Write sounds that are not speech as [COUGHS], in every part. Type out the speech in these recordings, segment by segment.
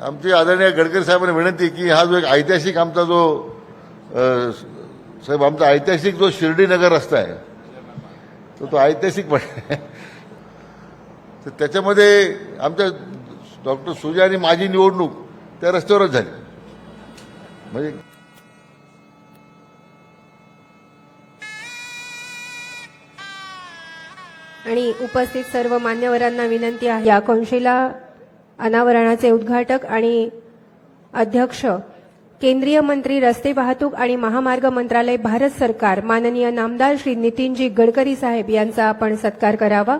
आमची आदरणीय गडकरी साहेबांनी विनंती की हा जो एक ऐतिहासिक आमचा जो साहेब आमचा ऐतिहासिक जो शिर्डी नगर रस्ता आहे तो तो ऐतिहासिक पण तर त्याच्यामध्ये आमच्या डॉक्टर सुजय आणि माझी निवडणूक त्या रस्त्यावरच झाली. म्हणजे आणि उपस्थित सर्व मान्यवरांना विनंती आहे. या कौन्सिला अनावरणाचे उद्घाटक आणि अध्यक्ष केंद्रीय मंत्री रस्ते वाहतूक आणि महामार्ग मंत्रालय भारत सरकार माननीय नामदार श्री नितीनजी गडकरी साहेब यांचा आपण सत्कार करावा.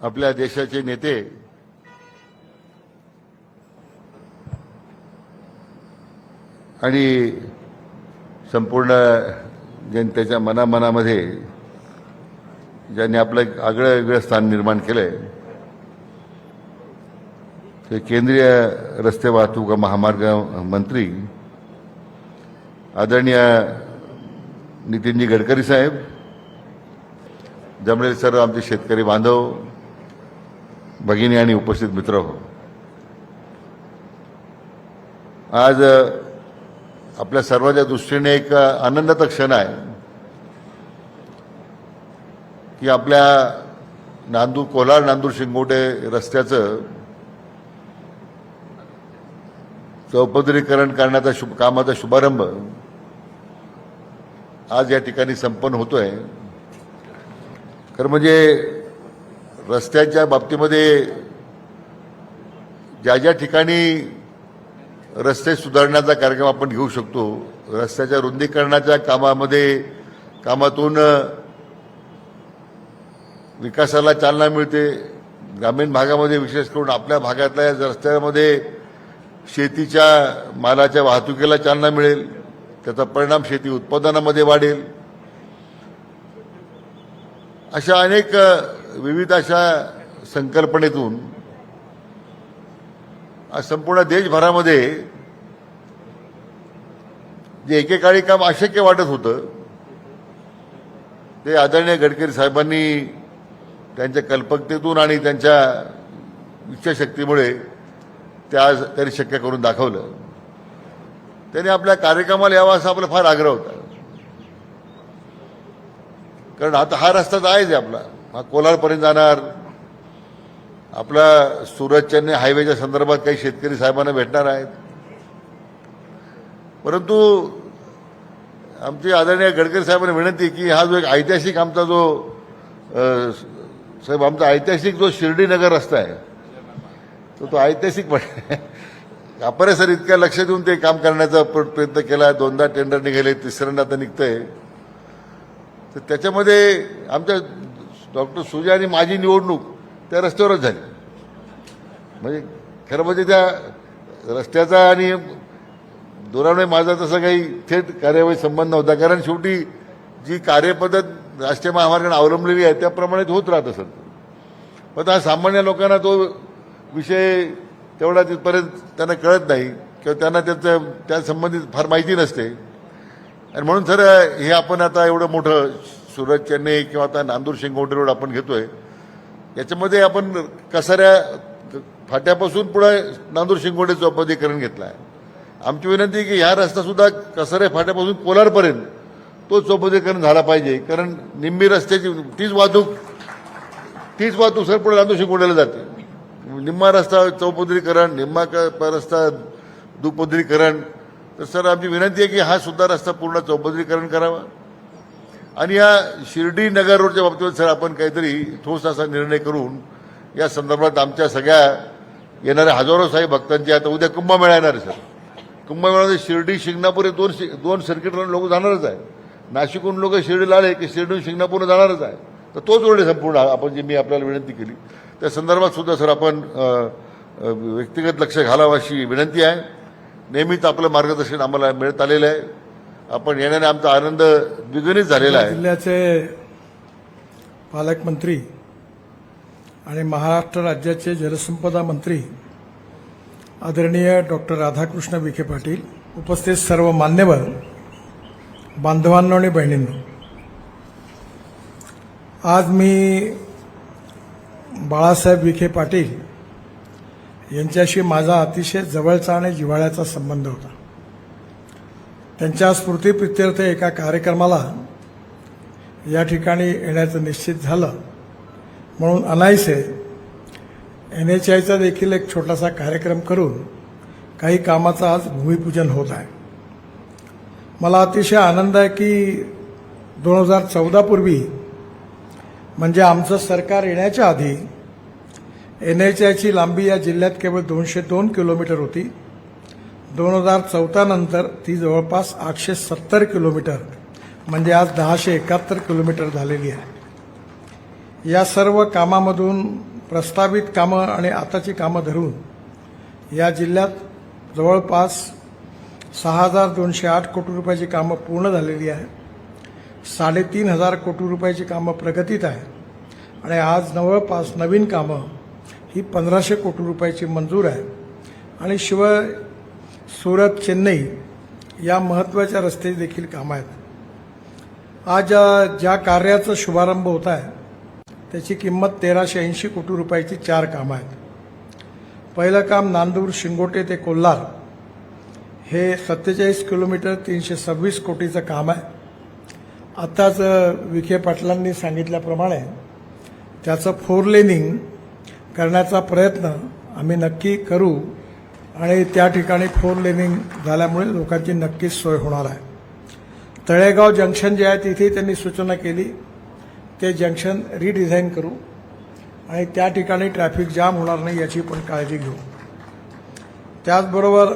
आपल्या देशाचे नेते आणि संपूर्ण जनतेच्या मनामनामध्ये ज्यांनी आपलं एक आगळं वेगळं स्थान निर्माण केलंय ते केंद्रीय रस्ते वाहतूक महामार्ग मंत्री आदरणीय नितीनजी गडकरी साहेब जमलेले सर्व आमचे शेतकरी बांधव भगिनी आणि उपस्थित मित्र हो. आज आपल्या सर्वांच्या दृष्टीने एक आनंदात आनंदाचा क्षण आहे. की आपल्या नांदूर कोलार नांदूर शिंगोटे रस्त्याचं चौपदरीकरण करण्याचा शुभ कामाचा शुभारंभ आज या ठिकाणी संपन्न होतोय. खरं म्हणजे रस्त्याच्या बाबतीमध्ये ज्या ज्या ठिकाणी रस्ते सुधारण्याचा कार्यक्रम आपण घेऊ शकतो. रस्त्याच्या रुंदीकरणाच्या कामामध्ये कामातून विकासाला चालना मिळते. ग्रामीण भागामध्ये विशेष करून आपल्या भागातल्या या रस्त्यामध्ये शेतीच्या मालाच्या वाहतुकीला चालना मिळेल. त्याचा परिणाम शेती उत्पादनामध्ये वाढेल. अशा अनेक विविध अशा संकल्पनेतून आज संपूर्ण देशभरामध्ये जे एकेकाळी काम अशक्य वाटत होतं ते आदरणीय गडकरी साहेबांनी त्यांच्या कल्पकतेतून आणि त्यांच्या इच्छाशक्तीमुळे ते आज त्यांनी शक्य करून दाखवलं. त्यांनी आपल्या कार्यक्रमाला यावा असा आपला फार आग्रह होता. कारण आता हा रस्ता तर आहेच आहे आपला. हा कोलारपर्यंत जाणार आपला सुरत चेन्नई हायवेच्या संदर्भात काही शेतकरी साहेबांना भेटणार आहेत परंतु आमची आदरणीय गडकरी साहेबांनी विनंती की हा जो एक ऐतिहासिक आमचा जो साहेब आमचा ऐतिहासिक जो शिर्डी नगर रस्ता आहे तो तो ऐतिहासिक पण आहे. अपरे सर इतक्या लक्ष देऊन ते काम करण्याचा प्रयत्न केला दोनदा टेंडर निघाले तिसऱ्यांदा आता निघतंय तर त्याच्यामध्ये आमच्या डॉक्टर सुजा आणि माझी निवडणूक त्या रस्त्यावरच झाली. म्हणजे खरं म्हणजे त्या रस्त्याचा आणि दुरावणे माझा तसा काही थेट कार्यवाही संबंध नव्हता. कारण शेवटी जी कार्यपद्धत राष्ट्रीय महामार्गाने अवलंबलेली आहे त्याप्रमाणे होत राहत असत पण आता सामान्य लोकांना तो विषय तेवढा तिथपर्यंत त्यांना कळत नाही किंवा त्यांना त्याचं त्या संबंधित फार माहिती नसते. आणि म्हणून सर हे आपण आता एवढं मोठं सुरत चेन्नई किंवा आता नांदूर शिंगोटी रोड आपण घेतोय. याच्यामध्ये आपण कसाऱ्या फाट्यापासून पुढे नांदूर शिंगोडे चौपदीकरण घेतलं आहे. आमची विनंती आहे की ह्या रस्तासुद्धा कसाऱ्या फाट्यापासून कोलारपर्यंत तो चौपदीकरण झाला पाहिजे. कारण निम्मी रस्त्याची तीच वाहतूक तीच वाहतूक सर पुढे नांदूर शिंगोड्याला जाते. निम्मा रस्ता चौपदरीकरण निम्मा क- रस्ता दुपदरीकरण तर सर आमची विनंती आहे की हा सुद्धा रस्ता पूर्ण चौपदरीकरण करावा. आणि या शिर्डी नगर रोडच्या बाबतीत सर आपण काहीतरी ठोस असा निर्णय करून या संदर्भात आमच्या सगळ्या येणाऱ्या हजारो साहेब भक्तांची आता उद्या कुंभमेळा येणार आहे सर. कुंभमेळ्यामध्ये शिर्डी शिंगणापूर हे दोन शि- दोन सर्किट लोक जाणारच आहे. नाशिकहून लोक शिर्डीला आले की शिर्डीहून शिंगणापूर जाणारच आहे. तर तोच रोड संपूर्ण आपण जी मी आपल्याला विनंती केली. त्या संदर्भात सुद्धा सर आपण व्यक्तिगत लक्ष घालावं अशी विनंती आहे. नेहमीच आपलं मार्गदर्शन आम्हाला मिळत आलेलं आहे. आपण येण्याने आमचा आनंद द्विगुणित झालेला आहे. जिल्ह्याचे पालकमंत्री आणि महाराष्ट्र राज्याचे जलसंपदा मंत्री आदरणीय डॉक्टर राधाकृष्ण विखे पाटील उपस्थित सर्व मान्यवर बांधवांनो आणि बहिणींनो आज मी बाळासाहेब विखे पाटील यांच्याशी माझा अतिशय जवळचा आणि जिव्हाळ्याचा संबंध होता. त्यांच्या स्मृतीप्रित्यर्थ एका कार्यक्रमाला या ठिकाणी येण्याचं निश्चित झालं. म्हणून अनायसे एन एच आयचा देखील एक छोटासा कार्यक्रम करून काही कामाचं आज भूमिपूजन होत आहे. मला अतिशय आनंद आहे की दोन हजार चौदापूर्वी म्हणजे आमचं सरकार येण्याच्या आधी एन एच आयची लांबी या जिल्ह्यात केवळ दोनशे दोन किलोमीटर होती. दोन हजार चौदानंतर ती जवळपास आठशे सत्तर किलोमीटर म्हणजे आज दहाशे एकाहत्तर किलोमीटर झालेली आहे. या सर्व कामामधून प्रस्तावित कामं आणि आताची कामं धरून या जिल्ह्यात जवळपास सहा हजार दोनशे आठ कोटी रुपयाची कामं पूर्ण झालेली आहे. साडेतीन हजार कोटी रुपयाची कामं प्रगतीत आहे आणि आज जवळपास नवीन कामं ही पंधराशे कोटी रुपयाची मंजूर आहे आणि शिवाय सुरत चेन्नई या महत्त्वाच्या रस्ते देखील कामं आहेत आज ज्या कार्याचा शुभारंभ होत आहे त्याची किंमत तेराशे ऐंशी कोटी रुपयाची चार कामं आहेत पहिलं काम नांदूर शिंगोटे ते कोल्हार. हे सत्तेचाळीस किलोमीटर तीनशे सव्वीस कोटीचं काम आहे. आत्ताच विखे पाटलांनी सांगितल्याप्रमाणे त्याचं फोर लेनिंग करण्याचा प्रयत्न आम्ही नक्की करू. आणि त्या ठिकाणी फोर लेनिंग झाल्यामुळे लोकांची नक्कीच सोय होणार आहे. तळेगाव जंक्शन जे आहे तिथे त्यांनी सूचना केली. ते जंक्शन रिडिझाईन करू. आणि त्या ठिकाणी ट्रॅफिक जाम होणार नाही याची पण काळजी घेऊ. त्याचबरोबर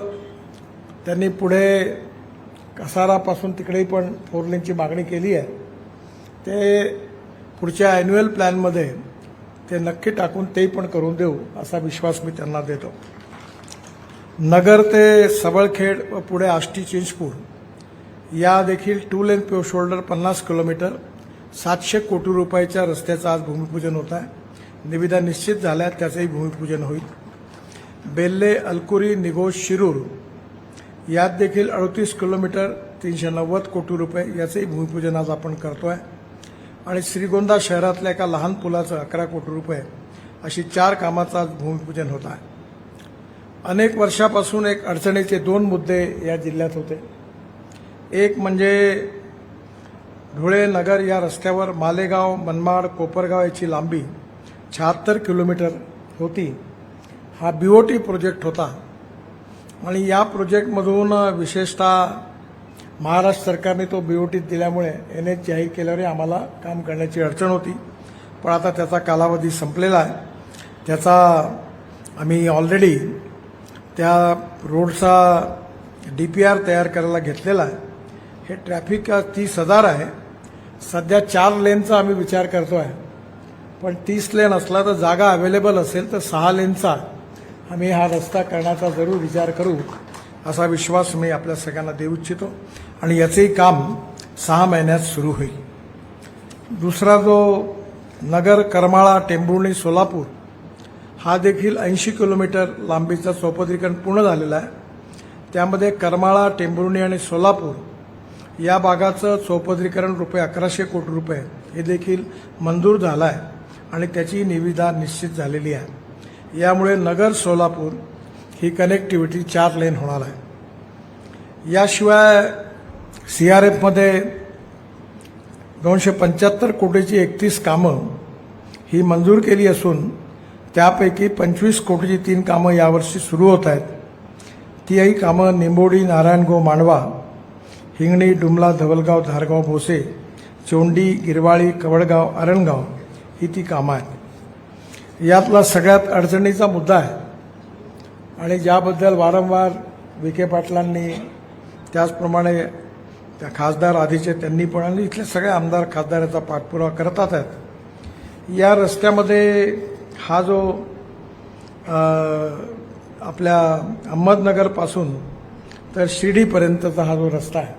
त्यांनी पुढे कसारापासून तिकडे पण फोर लेनची मागणी केली आहे. ते पुढच्या ॲन्युअल प्लॅनमध्ये ते नक्की टाकून ते पण करून देऊ असा विश्वास मी त्यांना देतो. नगर ते सबळखेड व पुढे आष्टी चिंचपूर या देखील टू लेन पे शोल्डर पन्नास किलोमीटर सातशे कोटी रुपयाच्या रस्त्याचं आज भूमिपूजन होत आहे. निविदा निश्चित झाल्या त्याचंही भूमिपूजन होईल. बेल्ले अलकुरी निगोज शिरूर यात देखील अडतीस किलोमीटर तीनशे नव्वद कोटी रुपये याचंही भूमिपूजन आज आपण करतोय. आणि श्रीगोंदा शहरातल्या एका लहान पुलाचं अकरा कोटी रुपये अशी चार कामाचं आज भूमिपूजन होत आहे. अनेक वर्षापासून एक अडचणीचे दोन मुद्दे या जिल्ह्यात होते. एक म्हणजे धुळे नगर या रस्त्यावर मालेगाव मनमाड कोपरगाव याची लांबी शहात्तर किलोमीटर होती. हा बी ओ टी प्रोजेक्ट होता. आणि या प्रोजेक्टमधून विशेषतः महाराष्ट्र सरकारने तो बी ओ टीत दिल्यामुळे एन एच जाहीर केल्यावर आम्हाला काम करण्याची अडचण होती. पण आता त्याचा कालावधी संपलेला आहे. त्याचा आम्ही ऑलरेडी त्या रोडचा डी पी आर तयार करायला घेतलेला आहे. हे ट्रॅफिक तीस हजार आहे. सध्या चार लेनचा आम्ही विचार करतो आहे. पण तीस लेन असला तर जागा अवेलेबल असेल तर सहा लेनचा आम्ही हा रस्ता करण्याचा जरूर विचार करू असा विश्वास मी आपल्या सगळ्यांना देऊ इच्छितो. आणि याचंही काम सहा महिन्यात सुरू होईल. दुसरा जो नगर करमाळा टेंभुर्णी सोलापूर हा देखील ऐंशी किलोमीटर लांबीचा चौपदरीकरण पूर्ण झालेला आहे. त्यामध्ये करमाळा टेंभुर्णी आणि सोलापूर या भागाचं चौपदरीकरण रुपये अकराशे कोटी रुपये हे देखील मंजूर झालं आहे आणि त्याची निविदा निश्चित झालेली आहे. यामुळे नगर सोलापूर ही कनेक्टिव्हिटी चार लेन होणार आहे. याशिवाय सी आर एफमध्ये दोनशे पंच्याहत्तर कोटीची एकतीस कामं ही मंजूर केली असून त्यापैकी पंचवीस कोटीची तीन कामं यावर्षी सुरू होत आहेत. तीही कामं निंबोडी नारायणगाव मांडवा हिंगणी डुमला धवलगाव धारगाव भोसे चोंडी गिरवाळी कवडगाव अरणगाव ही ती कामं आहेत. यातला सगळ्यात अडचणीचा मुद्दा आहे. आणि ज्याबद्दल वारंवार विखे पाटलांनी त्याचप्रमाणे त्या खासदार आधीचे त्यांनी पण आणि इथले सगळे आमदार खासदार याचा पाठपुरावा करतात आहेत. या रस्त्यामध्ये हा जो आपल्या अहमदनगरपासून तर शिर्डीपर्यंतचा हा जो रस्ता आहे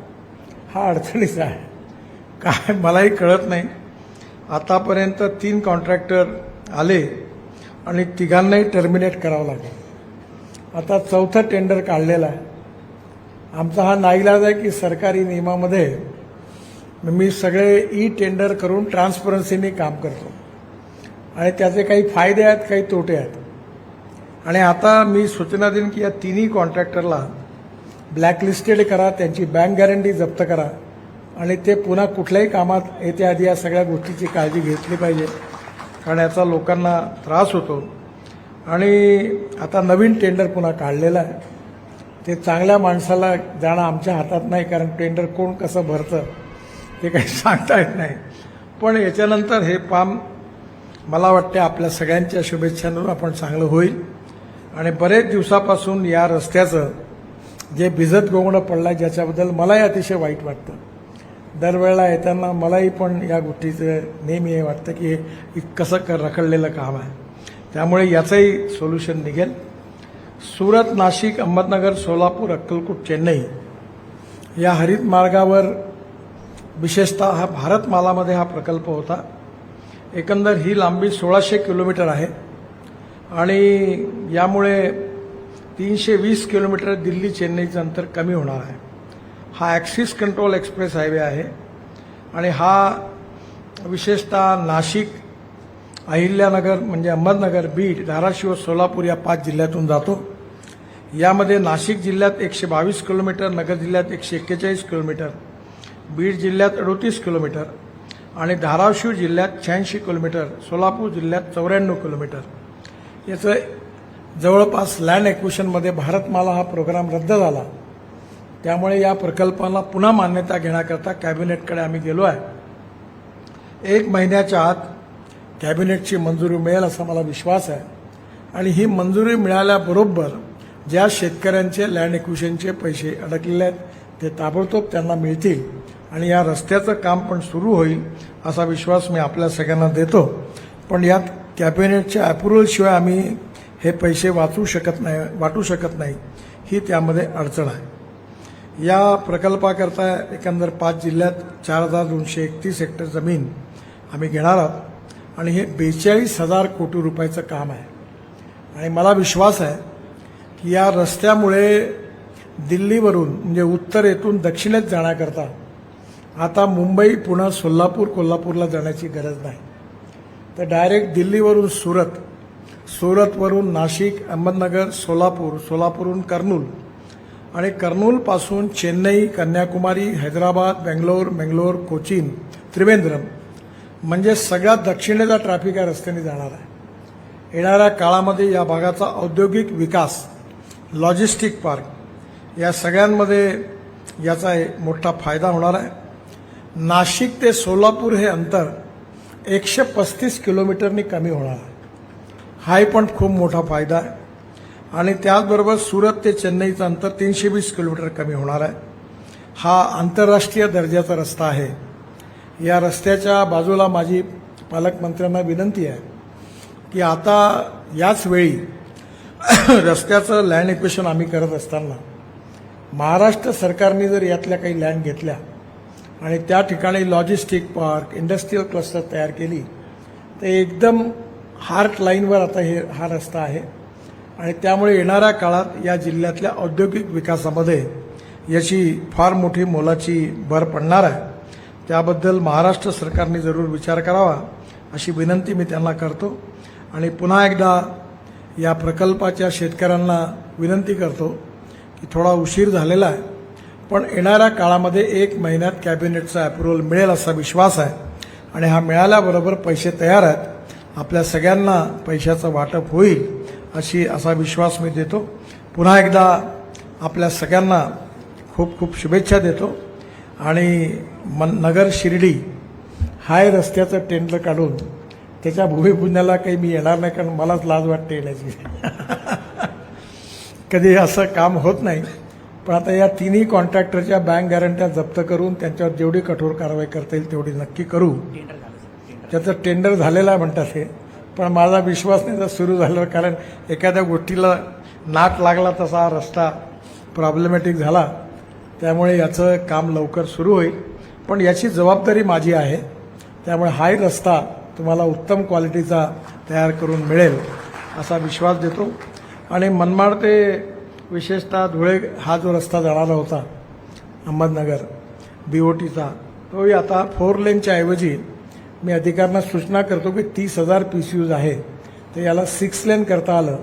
हा अडचणीचा आहे. काय मलाही कळत नाही. आतापर्यंत तीन कॉन्ट्रॅक्टर आले आणि तिघांनाही टर्मिनेट करावं लागलं. आता चौथं टेंडर काढलेलं आहे. आमचा हा नाईलाज आहे की सरकारी नियमामध्ये मी सगळे ई टेंडर करून ट्रान्सपरन्सीने काम करतो. आणि त्याचे काही फायदे आहेत काही तोटे आहेत. आणि आता मी सूचना देईन की या तिन्ही कॉन्ट्रॅक्टरला ब्लॅकलिस्टेड करा त्यांची बँक गॅरंटी जप्त करा आणि ते पुन्हा कुठल्याही कामात येते आधी या सगळ्या गोष्टीची काळजी घेतली पाहिजे कारण याचा लोकांना त्रास होतो. आणि आता नवीन टेंडर पुन्हा काढलेलं आहे. ते चांगल्या माणसाला जाणं आमच्या हातात नाही कारण टेंडर कोण कसं भरतं ते काही [LAUGHS] सांगता येत नाही. पण याच्यानंतर हे पाम मला वाटते आपल्या सगळ्यांच्या शुभेच्छांवर आपण चांगलं होईल. आणि बरेच दिवसापासून या रस्त्याचं जे भिजत गोंगडं पडलं ज्याच्याबद्दल मलाही अतिशय वाईट वाटतं. दरवेळेला येताना मलाही पण या गोष्टीचं नेहमी हे वाटतं की हे कसं कर रखडलेलं काम आहे. त्यामुळे याचंही सोल्युशन निघेल. सुरत नाशिक अहमदनगर सोलापूर अक्कलकोट चेन्नई या हरित मार्गावर विशेषतः हा भारतमालामध्ये हा प्रकल्प होता. एकंदर ही लांबी सोळाशे किलोमीटर आहे. आणि यामुळे तीनशे वीस किलोमीटर दिल्ली चेन्नईचं अंतर कमी होणार आहे. हा ॲक्सिस कंट्रोल एक्सप्रेस हायवे आहे. आणि हा विशेषतः नाशिक अहिल्यानगर म्हणजे अहमदनगर बीड धाराशिव सोलापूर या पाच जिल्ह्यातून जातो. यामध्ये नाशिक जिल्ह्यात एकशे बावीस किलोमीटर नगर जिल्ह्यात एकशे एक्केचाळीस किलोमीटर बीड जिल्ह्यात अडोतीस किलोमीटर आणि धाराशिव जिल्ह्यात शहाऐंशी किलोमीटर सोलापूर जिल्ह्यात चौऱ्याण्णव किलोमीटर. याचं जवळपास लँड एक्विशनमध्ये भारतमाला हा प्रोग्राम रद्द झाला. त्यामुळे या प्रकल्पाला पुन्हा मान्यता घेण्याकरता कॅबिनेटकडे आम्ही गेलो आहे. एक महिन्याच्या आत कॅबिनेटची मंजुरी मिळेल असा मला विश्वास आहे. आणि ही मंजुरी मिळाल्याबरोबर ज्या शेतकऱ्यांचे लँड एक्विशनचे पैसे अडकलेले आहेत ते ताबडतोब त्यांना मिळतील. आणि या रस्त्याचं काम पण सुरू होईल असा विश्वास मी आपल्या सगळ्यांना देतो. पण यात कॅबिनेटच्या अप्रुव्हलशिवाय आम्ही हे पैसे वाचू शकत नाही वाटू शकत नाही. ही त्यामध्ये अडचण आहे. या प्रकल्पाकरता एकंदर पाच जिल्ह्यात चार हजार दोनशे एकतीस हेक्टर जमीन आम्ही घेणार आहोत. आणि हे बेचाळीस हजार कोटी रुपयाचं काम आहे. आणि मला विश्वास आहे की या रस्त्यामुळे दिल्लीवरून म्हणजे उत्तरेतून दक्षिणेत जाण्याकरता आता मुंबई पुणे सोलापूर कोल्हापूरला जाण्याची गरज नाही. तर डायरेक्ट दिल्लीवरून सुरत सुरतवरून नाशिक अहमदनगर सोलापूर सोलापूरहून कर्नूल आणि कर्नूलपासून चेन्नई कन्याकुमारी हैदराबाद बेंगलोर मेंगलोर कोचीन त्रिवेंद्रम म्हणजे सगळ्यात दक्षिणेचा ट्रॅफिक या रस्त्याने जाणार आहे. येणाऱ्या काळामध्ये या भागाचा औद्योगिक विकास लॉजिस्टिक पार्क या सगळ्यांमध्ये याचा एक मोठा फायदा होणार आहे. नाशिक ते सोलापूर हे अंतर एकशे पस्तीस किलोमीटरनी कमी होणार हाही पण खूप मोठा फायदा आहे. आणि त्याचबरोबर सुरत ते चेन्नईचं अंतर तीनशे वीस किलोमीटर कमी होणार आहे. हा आंतरराष्ट्रीय दर्जाचा रस्ता आहे. या रस्त्याच्या बाजूला माझी पालकमंत्र्यांना विनंती आहे की आता याच वेळी [COUGHS] रस्त्याचं लँड इक्वेशन आम्ही करत असताना महाराष्ट्र सरकारने जर यातल्या काही लँड घेतल्या आणि त्या ठिकाणी लॉजिस्टिक पार्क इंडस्ट्रीयल क्लस्टर तयार केली. तर एकदम हार्ट लाईनवर आता हे हा रस्ता आहे. आणि त्यामुळे येणाऱ्या काळात या जिल्ह्यातल्या औद्योगिक विकासामध्ये याची फार मोठी मोलाची भर पडणार आहे. त्याबद्दल महाराष्ट्र सरकारने जरूर विचार करावा अशी विनंती मी त्यांना करतो. आणि पुन्हा एकदा या प्रकल्पाच्या शेतकऱ्यांना विनंती करतो की थोडा उशीर झालेला आहे. पण येणाऱ्या काळामध्ये एक महिन्यात कॅबिनेटचा अप्रुव्हल मिळेल असा विश्वास आहे. आणि हा मिळाल्याबरोबर पैसे तयार आहेत. आपल्या सगळ्यांना पैशाचं वाटप होईल अशी असा विश्वास मी देतो. पुन्हा एकदा आपल्या सगळ्यांना खूप खूप शुभेच्छा देतो. आणि मन नगर शिर्डी हाय रस्त्याचं टेंडर काढून त्याच्या भूमिपूजनाला काही मी येणार नाही कारण मलाच लाज वाटते येण्याची. [LAUGHS] कधी असं काम होत नाही. पण आता या तिन्ही कॉन्ट्रॅक्टरच्या बँक गॅरंट्या जप्त करून त्यांच्यावर जेवढी कठोर कारवाई करता येईल तेवढी नक्की करू. त्याचं टेंडर झालेलं आहे म्हणतात हे. पण माझा विश्वास नाही तर सुरू झालं कारण एखाद्या गोष्टीला नाट लागला तसा हा रस्ता प्रॉब्लेमॅटिक झाला त्यामुळे याचं काम लवकर सुरू होईल. पण याची जबाबदारी माझी आहे. त्यामुळे हाही रस्ता तुम्हाला उत्तम क्वालिटीचा तयार करून मिळेल असा विश्वास देतो. आणि मनमाड ते विशेषतः धुळे हा जो रस्ता जाणारा होता अहमदनगर बी ओ टीचा तोही आता फोर लेनच्या ऐवजी मी अधिकाऱ्यांना सूचना करतो की तीस हजार पी सी यूज आहे. तर याला सिक्स लेन करता आलं.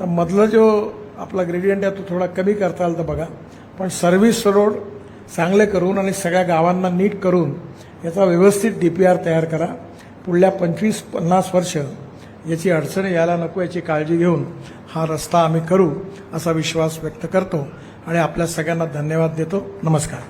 तर मधलं जो आपला ग्रेडियंट आहे तो थोडा कमी करता आला तर बघा. पण सर्व्हिस रोड चांगले करून आणि सगळ्या गावांना नीट करून याचा व्यवस्थित डी पी आर तयार करा. पुढल्या पंचवीस पन्नास वर्ष याची अडचण यायला नको याची काळजी घेऊन हा रस्ता आम्ही करू असा विश्वास व्यक्त करतो आणि आपल्या सगळ्यांना धन्यवाद देतो. नमस्कार.